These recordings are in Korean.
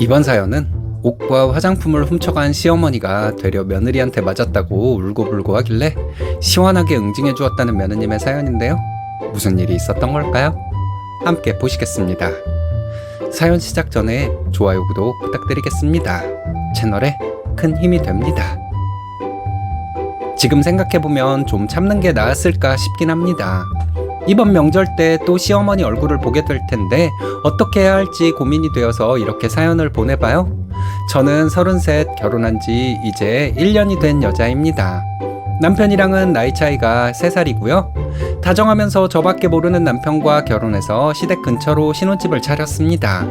이번 사연은 옷과 화장품을 훔쳐간 시어머니가 되려 며느리한테 맞았다고 울고불고 하길래 시원하게 응징해 주었다는 며느님의 사연인데요. 무슨 일이 있었던 걸까요? 함께 보시겠습니다. 사연 시작 전에 좋아요, 구독 부탁드리겠습니다. 채널에 큰 힘이 됩니다. 지금 생각해보면 좀 참는 게 나았을까 싶긴 합니다. 이번 명절 때 또 시어머니 얼굴을 보게 될 텐데 어떻게 해야 할지 고민이 되어서 이렇게 사연을 보내봐요. 저는 33 결혼한 지 이제 1년이 된 여자입니다. 남편이랑은 나이 차이가 3살이고요. 다정하면서 저밖에 모르는 남편과 결혼해서 시댁 근처로 신혼집을 차렸습니다.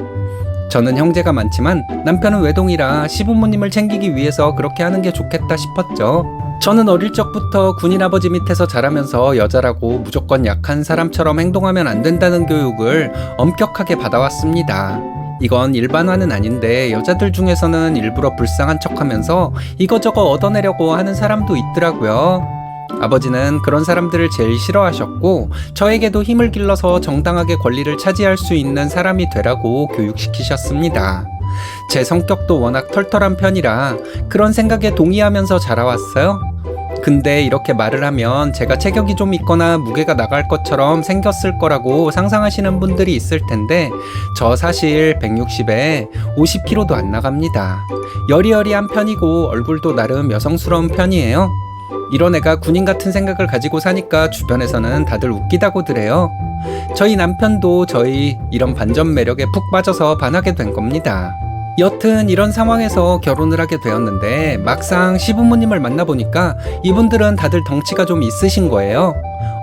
저는 형제가 많지만 남편은 외동이라 시부모님을 챙기기 위해서 그렇게 하는 게 좋겠다 싶었죠. 저는 어릴 적부터 군인 아버지 밑에서 자라면서 여자라고 무조건 약한 사람처럼 행동하면 안 된다는 교육을 엄격하게 받아왔습니다. 이건 일반화는 아닌데 여자들 중에서는 일부러 불쌍한 척하면서 이거저거 얻어내려고 하는 사람도 있더라고요. 아버지는 그런 사람들을 제일 싫어하셨고 저에게도 힘을 길러서 정당하게 권리를 차지할 수 있는 사람이 되라고 교육시키셨습니다. 제 성격도 워낙 털털한 편이라 그런 생각에 동의하면서 자라왔어요. 근데 이렇게 말을 하면 제가 체격이 좀 있거나 무게가 나갈 것처럼 생겼을 거라고 상상하시는 분들이 있을 텐데 저 사실 160에 50kg도 안 나갑니다. 여리여리한 편이고 얼굴도 나름 여성스러운 편이에요. 이런 애가 군인 같은 생각을 가지고 사니까 주변에서는 다들 웃기다고 들 해요. 저희 남편도 저희 이런 반전 매력에 푹 빠져서 반하게 된 겁니다. 여튼 이런 상황에서 결혼을 하게 되었는데 막상 시부모님을 만나보니까 이분들은 다들 덩치가 좀 있으신 거예요.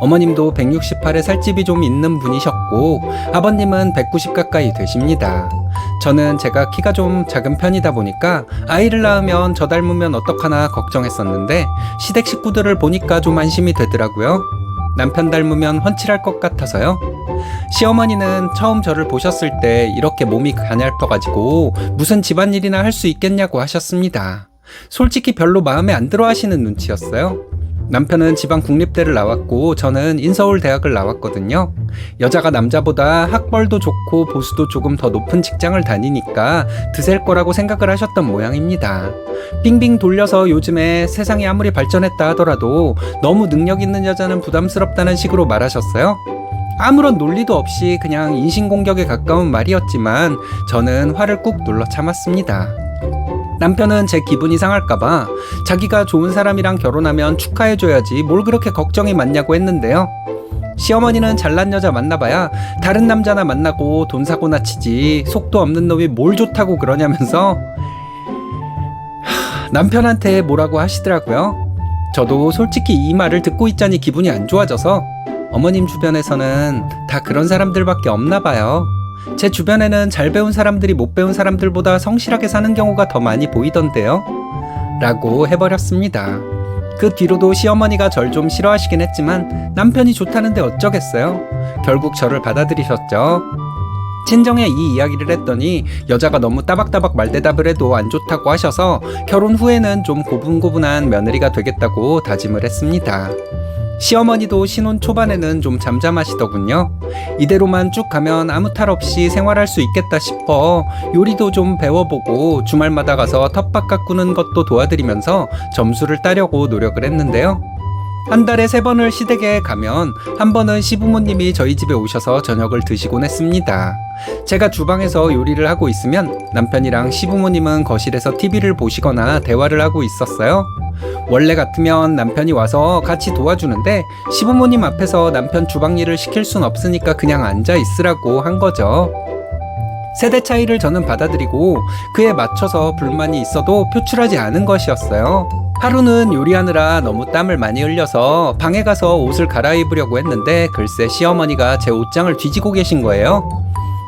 어머님도 168에 살집이 좀 있는 분이셨고 아버님은 190 가까이 되십니다. 저는 제가 키가 좀 작은 편이다 보니까 아이를 낳으면 저 닮으면 어떡하나 걱정했었는데 시댁 식구들을 보니까 좀 안심이 되더라고요. 남편 닮으면 훤칠할 것 같아서요. 시어머니는 처음 저를 보셨을 때 이렇게 몸이 가냘퍼가지고 무슨 집안일이나 할 수 있겠냐고 하셨습니다. 솔직히 별로 마음에 안 들어 하시는 눈치였어요. 남편은 지방 국립대를 나왔고 저는 인서울 대학을 나왔거든요. 여자가 남자보다 학벌도 좋고 보수도 조금 더 높은 직장을 다니니까 드셀 거라고 생각을 하셨던 모양입니다. 빙빙 돌려서 요즘에 세상이 아무리 발전했다 하더라도 너무 능력 있는 여자는 부담스럽다는 식으로 말하셨어요. 아무런 논리도 없이 그냥 인신공격에 가까운 말이었지만 저는 화를 꾹 눌러 참았습니다. 남편은 제 기분이 상할까봐 자기가 좋은 사람이랑 결혼하면 축하해줘야지 뭘 그렇게 걱정이 많냐고 했는데요. 시어머니는 잘난 여자 만나봐야 다른 남자나 만나고 돈 사고나 치지 속도 없는 놈이 뭘 좋다고 그러냐면서 하, 남편한테 뭐라고 하시더라고요. 저도 솔직히 이 말을 듣고 있자니 기분이 안 좋아져서 어머님 주변에서는 다 그런 사람들밖에 없나 봐요. 제 주변에는 잘 배운 사람들이 못 배운 사람들보다 성실하게 사는 경우가 더 많이 보이던데요. 라고 해버렸습니다. 그 뒤로도 시어머니가 절 좀 싫어하시긴 했지만 남편이 좋다는데 어쩌겠어요. 결국 저를 받아들이셨죠. 친정에 이 이야기를 했더니 여자가 너무 따박따박 말대답을 해도 안 좋다고 하셔서 결혼 후에는 좀 고분고분한 며느리가 되겠다고 다짐을 했습니다. 시어머니도 신혼 초반에는 좀 잠잠하시더군요. 이대로만 쭉 가면 아무 탈 없이 생활할 수 있겠다 싶어 요리도 좀 배워보고 주말마다 가서 텃밭 가꾸는 것도 도와드리면서 점수를 따려고 노력을 했는데요. 한 달에 세 번을 시댁에 가면 한 번은 시부모님이 저희 집에 오셔서 저녁을 드시곤 했습니다. 제가 주방에서 요리를 하고 있으면 남편이랑 시부모님은 거실에서 TV를 보시거나 대화를 하고 있었어요. 원래 같으면 남편이 와서 같이 도와주는데 시부모님 앞에서 남편 주방 일을 시킬 순 없으니까 그냥 앉아 있으라고 한 거죠. 세대 차이를 저는 받아들이고 그에 맞춰서 불만이 있어도 표출하지 않은 것이었어요. 하루는 요리하느라 너무 땀을 많이 흘려서 방에 가서 옷을 갈아입으려고 했는데 글쎄 시어머니가 제 옷장을 뒤지고 계신 거예요.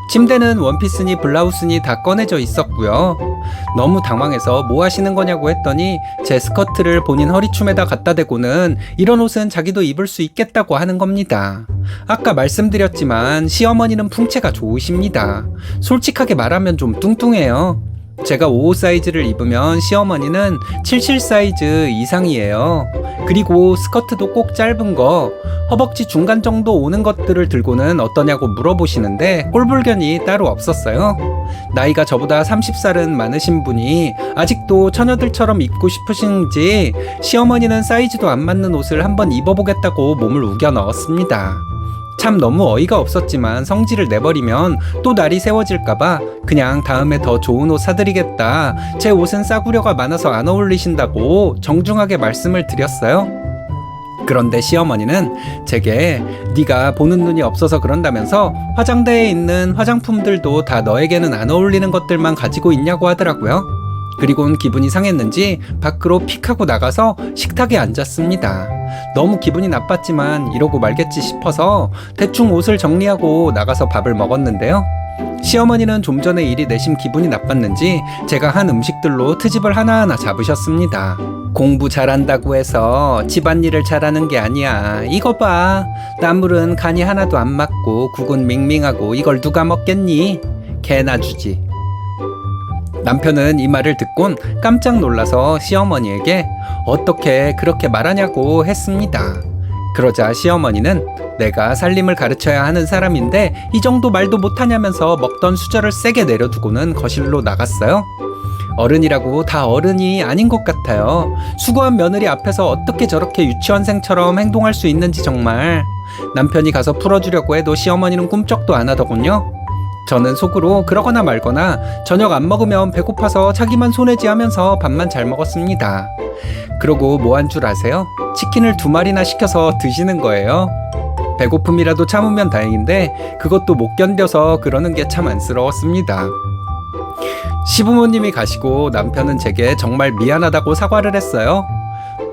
침대는 원피스니 블라우스니 다 꺼내져 있었고요. 너무 당황해서 뭐 하시는 거냐고 했더니 제 스커트를 본인 허리춤에다 갖다 대고는 이런 옷은 자기도 입을 수 있겠다고 하는 겁니다. 아까 말씀드렸지만 시어머니는 풍채가 좋으십니다. 솔직하게 말하면 좀 뚱뚱해요. 제가 55 사이즈를 입으면 시어머니는 77 사이즈 이상이에요. 그리고 스커트도 꼭 짧은 거, 허벅지 중간 정도 오는 것들을 들고는 어떠냐고 물어보시는데 꼴불견이 따로 없었어요. 나이가 저보다 30살은 많으신 분이 아직도 처녀들처럼 입고 싶으신지 시어머니는 사이즈도 안 맞는 옷을 한번 입어보겠다고 몸을 우겨 넣었습니다. 참 너무 어이가 없었지만 성질을 내버리면 또 날이 세워질까봐 그냥 다음에 더 좋은 옷 사드리겠다. 제 옷은 싸구려가 많아서 안 어울리신다고 정중하게 말씀을 드렸어요. 그런데 시어머니는 제게 네가 보는 눈이 없어서 그런다면서 화장대에 있는 화장품들도 다 너에게는 안 어울리는 것들만 가지고 있냐고 하더라고요. 그리고는 기분이 상했는지 밖으로 픽 하고 나가서 식탁에 앉았습니다. 너무 기분이 나빴지만 이러고 말겠지 싶어서 대충 옷을 정리하고 나가서 밥을 먹었는데요. 시어머니는 좀 전에 일이 내심 기분이 나빴는지 제가 한 음식들로 트집을 하나하나 잡으셨습니다. 공부 잘한다고 해서 집안일을 잘하는 게 아니야. 이거 봐. 나물은 간이 하나도 안 맞고 국은 밍밍하고 이걸 누가 먹겠니? 개나 주지. 남편은 이 말을 듣곤 깜짝 놀라서 시어머니에게 어떻게 그렇게 말하냐고 했습니다. 그러자 시어머니는 내가 살림을 가르쳐야 하는 사람인데 이 정도 말도 못하냐면서 먹던 수저를 세게 내려두고는 거실로 나갔어요. 어른이라고 다 어른이 아닌 것 같아요. 수고한 며느리 앞에서 어떻게 저렇게 유치원생처럼 행동할 수 있는지 정말. 남편이 가서 풀어주려고 해도 시어머니는 꿈쩍도 안 하더군요. 저는 속으로 그러거나 말거나 저녁 안 먹으면 배고파서 자기만 손해지 하면서 밥만 잘 먹었습니다. 그러고 뭐 한 줄 아세요? 치킨을 두 마리나 시켜서 드시는 거예요. 배고픔이라도 참으면 다행인데 그것도 못 견뎌서 그러는 게 참 안쓰러웠습니다. 시부모님이 가시고 남편은 제게 정말 미안하다고 사과를 했어요.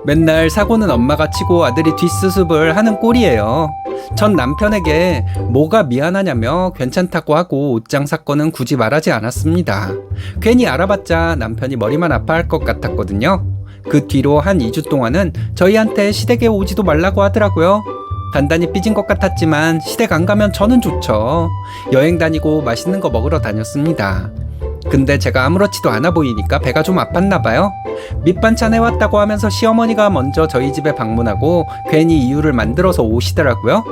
맨날 사고는 엄마가 치고 아들이 뒷수습을 하는 꼴이에요. 전 남편에게 뭐가 미안하냐며 괜찮다고 하고 옷장 사건은 굳이 말하지 않았습니다. 괜히 알아봤자 남편이 머리만 아파할 것 같았거든요. 그 뒤로 한 2주 동안은 저희한테 시댁에 오지도 말라고 하더라고요. 단단히 삐진 것 같았지만 시댁 안 가면 저는 좋죠. 여행 다니고 맛있는 거 먹으러 다녔습니다. 근데 제가 아무렇지도 않아 보이니까 배가 좀 아팠나 봐요. 밑반찬 해왔다고 하면서 시어머니가 먼저 저희 집에 방문하고 괜히 이유를 만들어서 오시더라고요.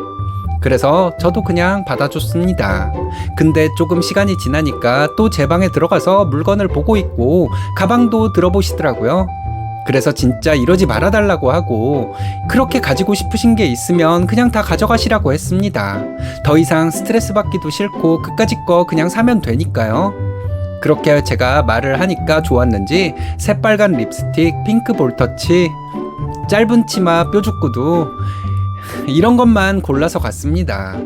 그래서 저도 그냥 받아줬습니다. 근데 조금 시간이 지나니까 또 제 방에 들어가서 물건을 보고 있고 가방도 들어보시더라고요. 그래서 진짜 이러지 말아달라고 하고 그렇게 가지고 싶으신 게 있으면 그냥 다 가져가시라고 했습니다. 더 이상 스트레스 받기도 싫고 그까짓 거 그냥 사면 되니까요. 그렇게 제가 말을 하니까 좋았는지 새빨간 립스틱, 핑크 볼터치, 짧은 치마, 뾰족구두 이런 것만 골라서 갔습니다.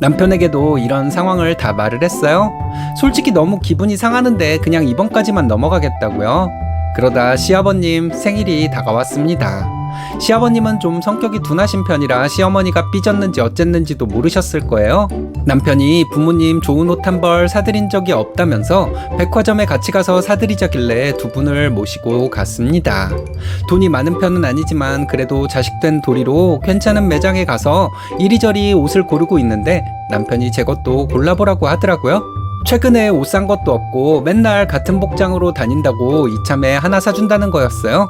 남편에게도 이런 상황을 다 말을 했어요. 솔직히 너무 기분이 상하는데 그냥 이번까지만 넘어가겠다고요. 그러다 시아버님 생일이 다가왔습니다. 시아버님은 좀 성격이 둔하신 편이라 시어머니가 삐졌는지 어쨌는지도 모르셨을 거예요. 남편이 부모님 좋은 옷 한 벌 사드린 적이 없다면서 백화점에 같이 가서 사드리자길래 두 분을 모시고 갔습니다. 돈이 많은 편은 아니지만 그래도 자식된 도리로 괜찮은 매장에 가서 이리저리 옷을 고르고 있는데 남편이 제 것도 골라보라고 하더라고요. 최근에 옷 산 것도 없고 맨날 같은 복장으로 다닌다고 이참에 하나 사준다는 거였어요.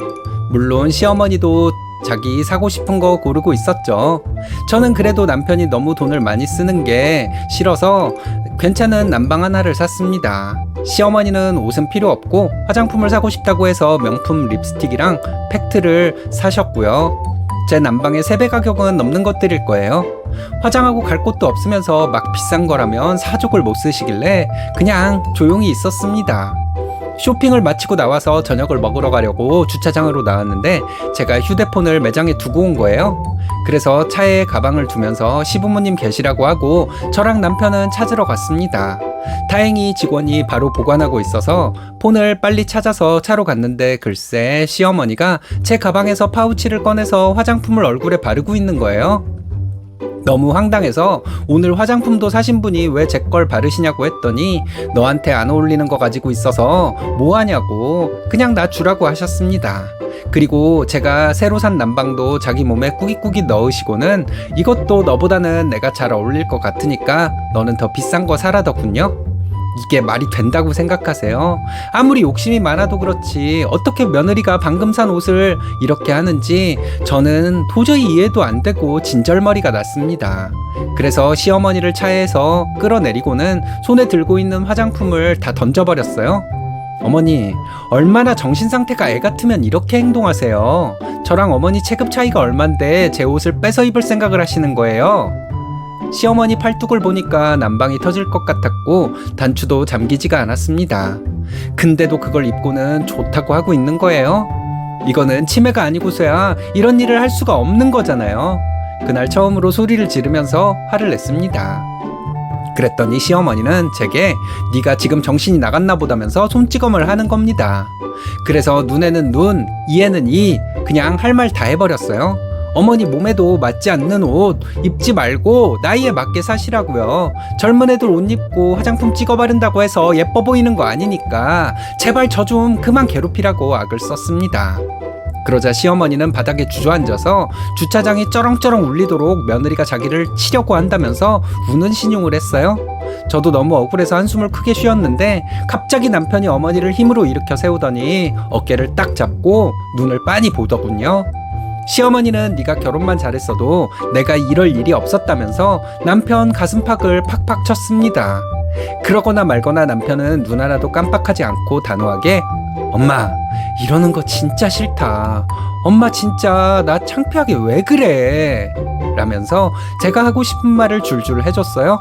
물론 시어머니도 자기 사고 싶은 거 고르고 있었죠. 저는 그래도 남편이 너무 돈을 많이 쓰는 게 싫어서 괜찮은 난방 하나를 샀습니다. 시어머니는 옷은 필요 없고 화장품을 사고 싶다고 해서 명품 립스틱이랑 팩트를 사셨고요. 제 난방의 3배 가격은 넘는 것들일 거예요. 화장하고 갈 곳도 없으면서 막 비싼 거라면 사족을 못 쓰시길래 그냥 조용히 있었습니다. 쇼핑을 마치고 나와서 저녁을 먹으러 가려고 주차장으로 나왔는데 제가 휴대폰을 매장에 두고 온 거예요. 그래서 차에 가방을 두면서 시부모님 계시라고 하고 저랑 남편은 찾으러 갔습니다. 다행히 직원이 바로 보관하고 있어서 폰을 빨리 찾아서 차로 갔는데 글쎄 시어머니가 제 가방에서 파우치를 꺼내서 화장품을 얼굴에 바르고 있는 거예요. 너무 황당해서 오늘 화장품도 사신 분이 왜 제 걸 바르시냐고 했더니 너한테 안 어울리는 거 가지고 있어서 뭐 하냐고 그냥 나 주라고 하셨습니다. 그리고 제가 새로 산 난방도 자기 몸에 꾸깃꾸깃 넣으시고는 이것도 너보다는 내가 잘 어울릴 것 같으니까 너는 더 비싼 거 사라더군요. 이게 말이 된다고 생각하세요? 아무리 욕심이 많아도 그렇지 어떻게 며느리가 방금 산 옷을 이렇게 하는지 저는 도저히 이해도 안 되고 진절머리가 났습니다. 그래서 시어머니를 차에서 끌어내리고는 손에 들고 있는 화장품을 다 던져버렸어요. 어머니, 얼마나 정신 상태가 애 같으면 이렇게 행동하세요? 저랑 어머니 체급 차이가 얼만데 제 옷을 뺏어 입을 생각을 하시는 거예요? 시어머니 팔뚝을 보니까 난방이 터질 것 같았고 단추도 잠기지가 않았습니다. 근데도 그걸 입고는 좋다고 하고 있는 거예요? 이거는 치매가 아니고서야 이런 일을 할 수가 없는 거잖아요. 그날 처음으로 소리를 지르면서 화를 냈습니다. 그랬더니 시어머니는 제게 네가 지금 정신이 나갔나 보다면서 손찌검을 하는 겁니다. 그래서 눈에는 눈, 이에는 이, 그냥 할 말 다 해버렸어요. 어머니 몸에도 맞지 않는 옷 입지 말고 나이에 맞게 사시라고요. 젊은 애들 옷 입고 화장품 찍어 바른다고 해서 예뻐 보이는 거 아니니까 제발 저 좀 그만 괴롭히라고 악을 썼습니다. 그러자 시어머니는 바닥에 주저앉아서 주차장이 쩌렁쩌렁 울리도록 며느리가 자기를 치려고 한다면서 우는 신용을 했어요. 저도 너무 억울해서 한숨을 크게 쉬었는데 갑자기 남편이 어머니를 힘으로 일으켜 세우더니 어깨를 딱 잡고 눈을 빤히 보더군요. 시어머니는 네가 결혼만 잘했어도 내가 이럴 일이 없었다면서 남편 가슴팍을 팍팍 쳤습니다. 그러거나 말거나 남편은 눈 하나도 깜빡하지 않고 단호하게 엄마 이러는 거 진짜 싫다. 엄마 진짜 나 창피하게 왜 그래? 라면서 제가 하고 싶은 말을 줄줄 해줬어요.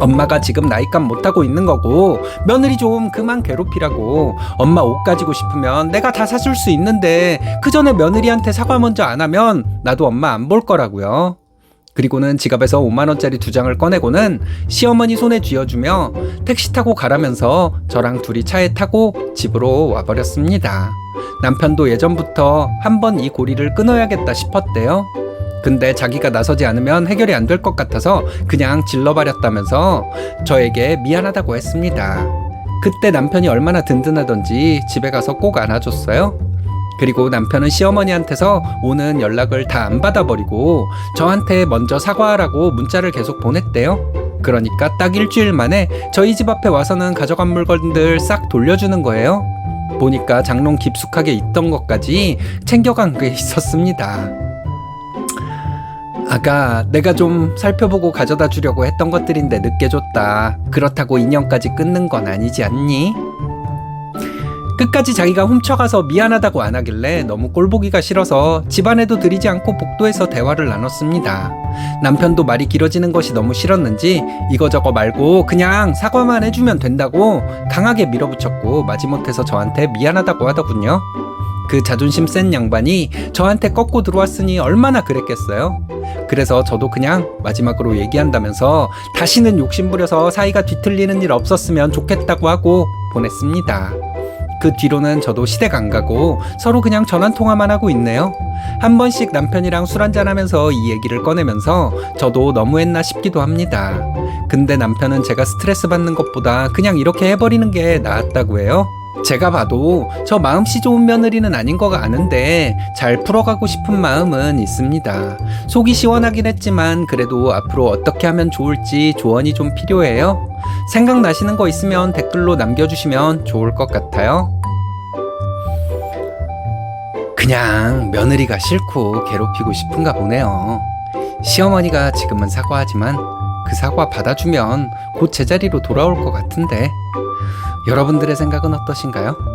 엄마가 지금 나이값 못하고 있는 거고 며느리 좀 그만 괴롭히라고 엄마 옷 가지고 싶으면 내가 다 사줄 수 있는데 그 전에 며느리한테 사과 먼저 안 하면 나도 엄마 안 볼 거라고요. 그리고는 지갑에서 5만원짜리 두 장을 꺼내고는 시어머니 손에 쥐어주며 택시 타고 가라면서 저랑 둘이 차에 타고 집으로 와버렸습니다. 남편도 예전부터 한번 이 고리를 끊어야겠다 싶었대요. 근데 자기가 나서지 않으면 해결이 안 될 것 같아서 그냥 질러버렸다면서 저에게 미안하다고 했습니다. 그때 남편이 얼마나 든든하던지 집에 가서 꼭 안아줬어요. 그리고 남편은 시어머니한테서 오는 연락을 다 안 받아버리고 저한테 먼저 사과하라고 문자를 계속 보냈대요. 그러니까 딱 일주일 만에 저희 집 앞에 와서는 가져간 물건들 싹 돌려주는 거예요. 보니까 장롱 깊숙하게 있던 것까지 챙겨간 게 있었습니다. 아가, 내가 좀 살펴보고 가져다 주려고 했던 것들인데 늦게 줬다. 그렇다고 인연까지 끊는 건 아니지 않니? 끝까지 자기가 훔쳐가서 미안하다고 안 하길래 너무 꼴보기가 싫어서 집안에도 들이지 않고 복도에서 대화를 나눴습니다. 남편도 말이 길어지는 것이 너무 싫었는지 이거저거 말고 그냥 사과만 해주면 된다고 강하게 밀어붙였고 마지못해서 저한테 미안하다고 하더군요. 그 자존심 센 양반이 저한테 꺾고 들어왔으니 얼마나 그랬겠어요? 그래서 저도 그냥 마지막으로 얘기한다면서 다시는 욕심부려서 사이가 뒤틀리는 일 없었으면 좋겠다고 하고 보냈습니다. 그 뒤로는 저도 시댁 안 가고 서로 그냥 전화 통화만 하고 있네요. 한 번씩 남편이랑 술 한잔 하면서 이 얘기를 꺼내면서 저도 너무했나 싶기도 합니다. 근데 남편은 제가 스트레스 받는 것보다 그냥 이렇게 해버리는 게 나았다고 해요. 제가 봐도 저 마음씨 좋은 며느리는 아닌 거가 아는데 잘 풀어가고 싶은 마음은 있습니다. 속이 시원하긴 했지만 그래도 앞으로 어떻게 하면 좋을지 조언이 좀 필요해요. 생각나시는 거 있으면 댓글로 남겨주시면 좋을 것 같아요. 그냥 며느리가 싫고 괴롭히고 싶은가 보네요. 시어머니가 지금은 사과하지만 그 사과 받아주면 곧 제자리로 돌아올 것 같은데 여러분들의 생각은 어떠신가요?